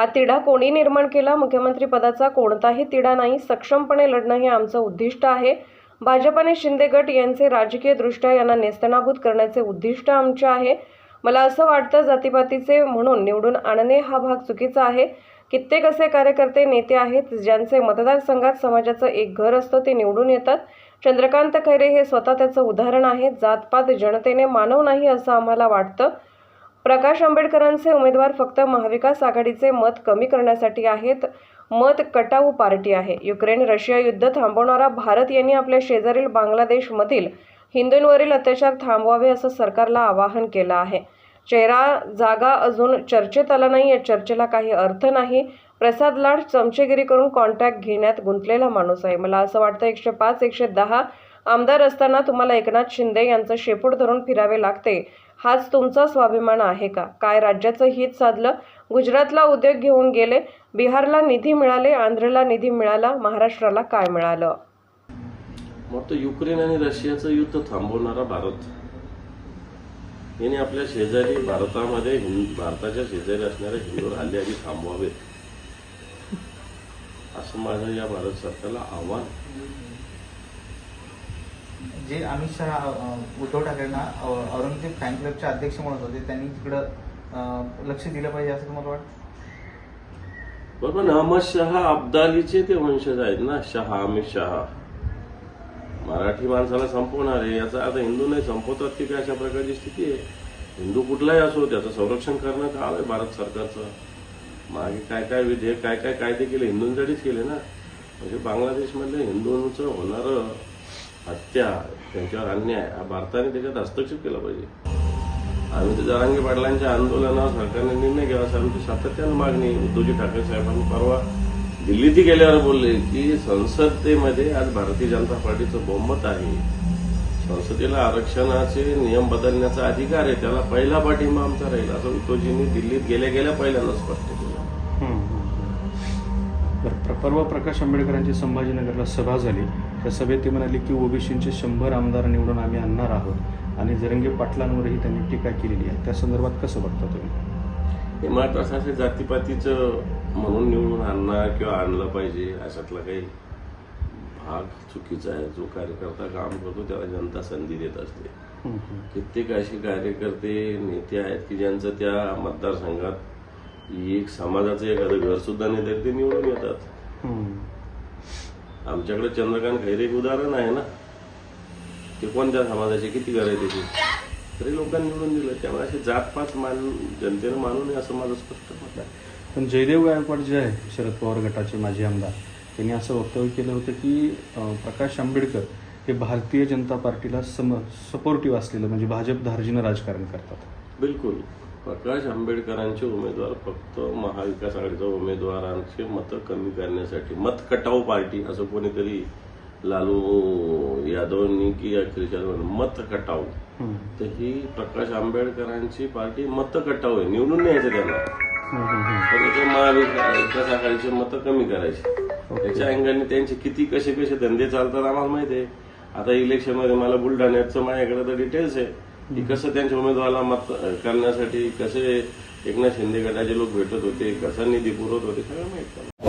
हा तिढा कोणी निर्माण केला? मुख्यमंत्री पदाचा कोणताही तिढा नाही. सक्षमपणे लढणं हे आमचं उद्दिष्ट आहे. भाजप आणि शिंदे गट यांचे राजकीयदृष्ट्या यांना नेस्तनाभूत करण्याचे उद्दिष्ट आमचे आहे. मला असं वाटतं जातीपातीचे म्हणून निवडून आणणे हा भाग चुकीचा आहे. कित्येक असे कार्यकर्ते नेते आहेत ज्यांचे मतदारसंघात समाजाचं एक घर असतं ते निवडून येतात. चंद्रकांत खैरे हे स्वतः त्याचं उदाहरण आहे जातपात जनतेने मानव नाही असं आम्हाला वाटतं. प्रकाश आंबेडकरांचे उमेदवार फक्त महाविकास आघाडीचे मत कमी करण्यासाठी आहेत. मत कटाऊ पार्टी आहे. युक्रेन रशिया युद्ध थांबवणारा भारत यांनी आपल्या शेजारील बांगलादेशमधील हिंदूंवरील अत्याचार थांबवावे असं सरकारला आवाहन केलं आहे. चेहरा जागा अजून चर्चेत आला नाही या चर्चेला काही अर्थ नाही. प्रसाद लाड चमचेगिरी करून कॉन्टॅक्ट घेण्यात गुंतलेला माणूस आहे. मला असं वाटतं एकशे पाच एकशे दहा आमदार असताना तुम्हाला एकनाथ शिंदे यांचं शेपूट धरून फिरावे लागते. हाच तुमचा स्वाभिमान आहे का? काय राज्याचं हित साधलं? गुजरातला उद्योग घेऊन गेले बिहारला निधी मिळाले आंध्रला निधी मिळाला महाराष्ट्राला काय मिळालं? मग तो युक्रेन आणि रशियाचं युद्ध थांबवणारा भारत. याने आपल्या शेजारी भारतामध्ये भारताच्या शेजारी असणाऱ्या हिंदूवर हल्ले आधी थांबवावेत. असं माझं या भारत सरकारला आव्हान जे अमित शहा उद्धव ठाकरेंना औरंगजेब फॅन क्लबचे अध्यक्ष म्हणत होते त्यांनी तिकडं लक्ष दिलं पाहिजे असं तुम्हाला वाटतं? बरोबर अहमद शहा अब्दालीचे ते वंशज आहेत ना शहा अमित शहा. मराठी माणसाला संपवणार आहे याचा आता हिंदू नाही संपवतात की काय अशा प्रकारची स्थिती आहे? हिंदू कुठलाही असो त्याचं संरक्षण करणं काम आहे भारत सरकारचं. मागे काय काय विधेयक काय काय कायदे केले हिंदूंसाठीच केले ना. म्हणजे बांगलादेशमधल्या हिंदूंचं होणारं हत्या त्यांच्यावर अन्याय. हा भारताने त्याच्यात हस्तक्षेप केला पाहिजे. आम्ही तर जरांगे पाटलांच्या आंदोलनावर सरकारने निर्णय घ्यावा असं आमची सातत्यानं मागणी उद्धवजी ठाकरे साहेबांनी परवा दिल्लीतही गेल्यावर बोलले की संसदेमध्ये आज भारतीय जनता पार्टीचं बहुमत आहे. संसदेला आरक्षणाचे नियम बदलण्याचा अधिकार आहे. त्याला पहिला पाठिंबा आमचा राहील असं उद्धवजींनी दिल्लीत गेल्या गेल्या पहिल्यांदा स्पष्ट केलं. परवा प्रकाश आंबेडकरांची संभाजीनगरला सभा झाली. त्या सभेत ते म्हणाले की ओबीसींचे शंभर आमदार निवडून आम्ही आणणार आहोत आणि जरंगे पाटलांवरही त्यांनी टीका केलेली आहे. त्या संदर्भात कसं बघता तुम्ही? हे महत्वाचं असे जातीपातीचं म्हणून निवडून आणणार किंवा आणलं पाहिजे अशातला काही भाग चुकीचा आहे. जो कार्यकर्ता काम करतो त्याला जनता संधी देत असते. कित्येक असे कार्यकर्ते नेते आहेत की ज्यांचं त्या मतदारसंघात एक समाजाचं एखादं घर सुद्धा नाही तरी ते निवडून येतात. आमच्याकडे चंद्रकांत खैरे एक उदाहरण आहे ना? ते कोणत्या समाजाचे किती घर आहे त्याचे तरी लोकांनी निवडून दिलं. त्यामुळे असे जातपात मान जनतेनं मानू नये असं माझं स्पष्ट मत आहे. पण जयदेव गायकवाड जे आहे शरद पवार गटाचे माजी आमदार त्यांनी असं वक्तव्य केलं होतं की प्रकाश आंबेडकर हे भारतीय जनता पार्टीला सम सपोर्टिव्ह असलेलं म्हणजे भाजप धार्जीनं राजकारण करतात. बिलकुल. प्रकाश आंबेडकरांचे उमेदवार फक्त महाविकास आघाडीच्या उमेदवारांचे मतं कमी करण्यासाठी मत कटाऊ पार्टी असं कोणीतरी लालू यादवांनी की अखिलेश यादव मत हम्म. तर ही प्रकाश आंबेडकरांची पार्टी मत कटाऊ आहे निवडून न्यायचं त्यांना. इथे महाविकास आघाडीचे मतं कमी करायची. त्याच्या अँगलने त्यांचे किती कसे कसे धंदे चालतात आम्हाला माहिती आहे. आता इलेक्शनमध्ये मला बुलढाण्याचं माझ्याकडे तर डिटेल्स आहे. की कसं त्यांच्या उमेदवाराला मत करण्यासाठी कसे एकनाथ शिंदे गटाचे लोक भेटत होते कसा निधी पुरवत होते सगळं माहीत